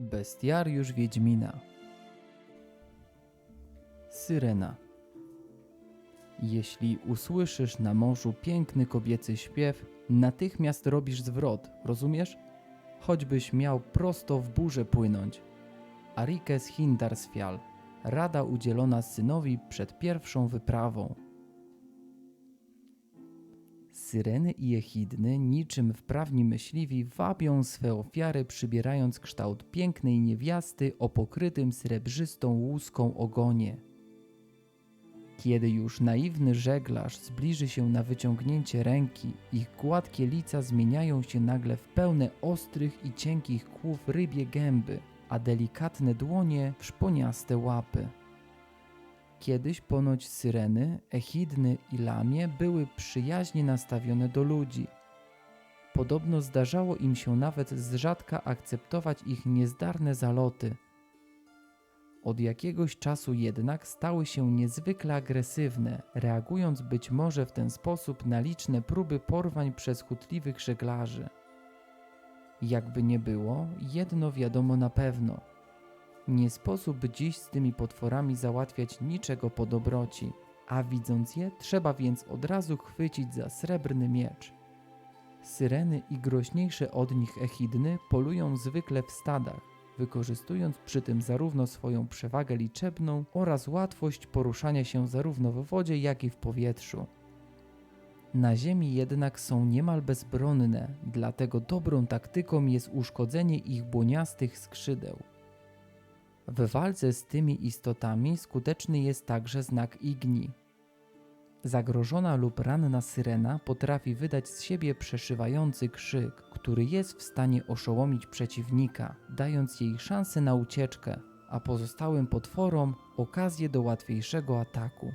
Bestiariusz Wiedźmina Syrena Jeśli usłyszysz na morzu piękny kobiecy śpiew, natychmiast robisz zwrot, rozumiesz? Choćbyś miał prosto w burzę płynąć. Arikes Hindarsfjall Rada udzielona synowi przed pierwszą wyprawą. Syreny i echidny, niczym wprawni myśliwi, wabią swe ofiary, przybierając kształt pięknej niewiasty o pokrytym srebrzystą łuską ogonie. Kiedy już naiwny żeglarz zbliży się na wyciągnięcie ręki, ich gładkie lica zmieniają się nagle w pełne ostrych i cienkich kłów rybie gęby, a delikatne dłonie w szponiaste łapy. Kiedyś ponoć syreny, echidny i lamie były przyjaźnie nastawione do ludzi. Podobno zdarzało im się nawet z rzadka akceptować ich niezdarne zaloty. Od jakiegoś czasu jednak stały się niezwykle agresywne, reagując być może w ten sposób na liczne próby porwań przez chutliwych żeglarzy. Jakby nie było, jedno wiadomo na pewno. Nie sposób dziś z tymi potworami załatwiać niczego po dobroci, a widząc je, trzeba więc od razu chwycić za srebrny miecz. Syreny i groźniejsze od nich echidny polują zwykle w stadach, wykorzystując przy tym zarówno swoją przewagę liczebną oraz łatwość poruszania się zarówno w wodzie, jak i w powietrzu. Na ziemi jednak są niemal bezbronne, dlatego dobrą taktyką jest uszkodzenie ich błoniastych skrzydeł. W walce z tymi istotami skuteczny jest także znak igni. Zagrożona lub ranna syrena potrafi wydać z siebie przeszywający krzyk, który jest w stanie oszołomić przeciwnika, dając jej szansę na ucieczkę, a pozostałym potworom okazję do łatwiejszego ataku.